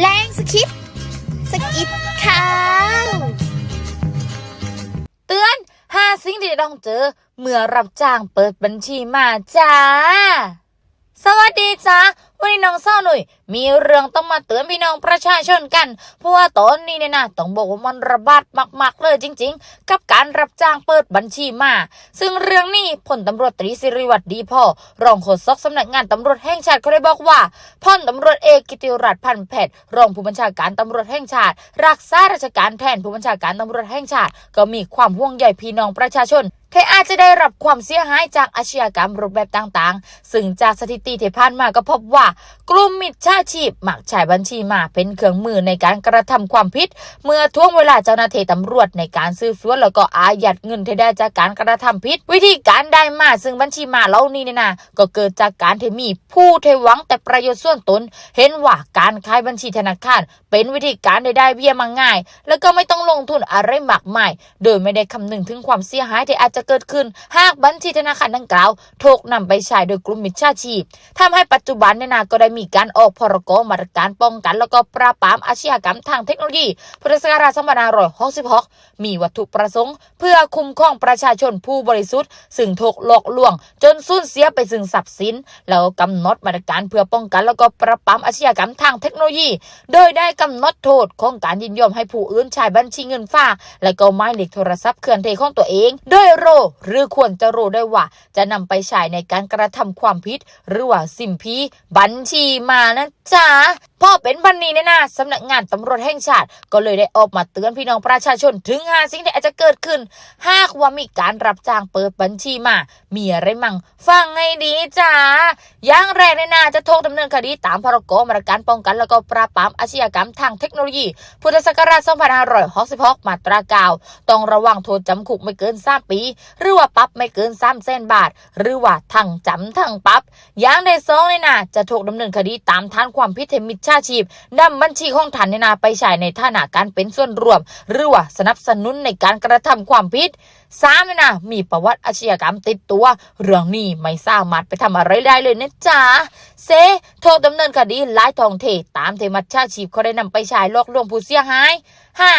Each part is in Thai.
แรงสคริปสกิดข้าวเตือนห้าสิ่งที่ต้องเจอ เมื่อรับจ้างเปิดบัญชีมาจ้า สวัสดีจ้า วันนี้น้องเศร้าหน่อยมีเรื่องต้องมาเตือนพี่น้องประชาชนกัน เพราะว่าตอนนี้เนี่ยนะต้องบอกว่ามันระบาดมาก ๆ เลยจริง ๆ กับการรับจ้างเปิดบัญชีมา ซึ่งเรื่องนี้พลตำรวจตรีสิริวัตรดีพ่อรองโฆษกสำนักงานตำรวจแห่งชาติเขาได้บอกว่าพลตำรวจเอกกิติรัตน์พันแพทย์รองผู้บัญชาการตำรวจแห่งชาติ รักษาราชการแทนผู้บัญชาการตำรวจแห่งชาติ ก็มีความห่วงใยพี่น้องประชาชน ที่อาจจะได้รับความเสียหายจากอาชญากรรมรูปแบบต่างๆ ซึ่งจากสถิติที่ผ่านมาก็พบว่า กลุ่มมิจฉาชีพมักใช้บัญชีมาเป็นเครื่องมือในการกระทำความผิด เมื่อท่วงเวลาเจ้าหน้าที่ตำรวจในการสืบสวนแล้วก็อายัดเงินที่ได้จากการกระทำผิด วิธีการได้มาซึ่งบัญชีมาเหล่านี้เนี่ยนะก็เกิดจากการที่มีผู้เทหวังแต่ประโยชน์ส่วนตน เห็นว่าการขายบัญชีธนาคาร เป็นวิธีการได้ได้เบี้ยมาง่าย แล้วก็ไม่ต้องลงทุนอะไรมากมาย โดยไม่ได้คำนึงถึงความเสียหายที่อาจจะเกิดขึ้น หากบัญชีธนาคารดังกล่าวถูกนำไปใช้โดยกลุ่มมิจฉาชีพทำให้ปัจจุบันเนี่ยนะก็ได้มีการออกพรกมาตรการป้องกัน แล้วก็ปราบปรามอาชญากรรมทางเทคโนโลยีพุทธศักราช2566 มีวัตถุประสงค์ เพื่อคุ้มครองประชาชนผู้บริสุทธิ์ ซึ่งถูกหลอกลวง จนสูญเสียไปซึ่งทรัพย์สิน แล้วกำหนดมาตรการเพื่อป้องกัน แล้วก็ปราบปรามอาชญากรรมทางเทคโนโลยี โดยได้กำหนดโทษของการยินยอมให้ผู้อื่นใช้บัญชีเงินฝาก และก็หมายเลขโทรศัพท์เคลื่อนที่ของตัวเอง โดยโรหรือควรจะรู้ได้ว่า จะนำไปใช้ในการกระทำความผิด หรือว่าสิมพีบัญชีมานะจ๊ะพอเป็นบันนี้เนี่ยนะสำนักงานตำรวจแห่งชาติ ก็เลยได้ออกมาเตือนพี่น้องประชาชนถึงหาสิ่งที่อาจจะเกิดขึ้น หากว่ามีการรับจ้างเปิดบัญชีมา มีอะไรมั่งฟังให้ดีจ้าอย่างแรกเนี่ยนะจะถูกดำเนินคดีตามพรกมาตรการป้องกันแล้วก็ปราบปรามอาชญากรรมทางเทคโนโลยี พุทธศักราช 2566 มาตราเก้าต้องระวังโทษจำคุกไม่เกิน 3 ปีหรือว่าปรับไม่เกิน3แสนบาท หรือว่าทั้งจำทั้งปรับอย่างในสองเนี่ยนะจะถูกดำเนินคดีตามฐานความผิดเทมิจฉาชีพนำบัญชีของท่านเนี่ยนะไปใช้ในฐานะการเป็นส่วนรวม หรือว่าสนับสนุนในการกระทำความผิดสามเนี่ยนะมีประวัติอาชญากรรมติดตัว เรื่องนี้ไม่สามารถไปทำอะไรได้เลยนะจ๊ะเซโทษดำเนินคดีหลายทองเทตามเทมัจฉาชีพเขาได้นำไปใช้ลอกลวงผู้เสียหายห้า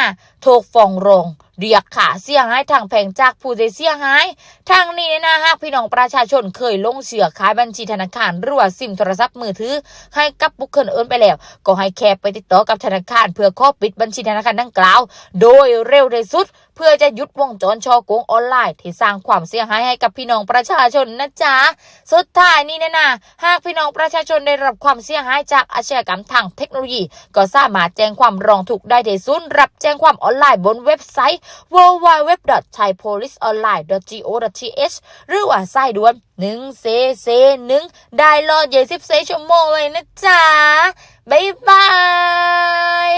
ถูกฟ้องร้อง เรียกค่าเสียหายทางแพ่งจากผู้เสียหายทางนี้นะหากพี่น้องประชาชนเคยลงเชื่อขายบัญชีธนาคารหรือว่าซิมโทรศัพท์มือถือ ให้กับบุคคลอื่นไปแล้ว ก็ให้แคปไปติดต่อกับธนาคาร เพื่อขอปิดบัญชีธนาคารดังกล่าว โดยเร็วที่สุด เพื่อจะหยุดวงจรช่อโกงออนไลน์ ที่สร้างความเสียหายให้กับพี่น้องประชาชนนะจ๊ะสุดท้ายนี้นะนะหากพี่น้องประชาชนได้รับความเสียหายจากอาชญากรรมทางเทคโนโลยี ก็สามารถแจ้งความร้องทุกข์ได้ที่ศูนย์รับแจ้งความออนไลน์บนเว็บไซต์ www.thaipoliceonline.go.th หรือว่าไส้ด่วน1 c c 1ได้รอ24ชั่วโมงเลยนะจ๊ะ บ๊ายบาย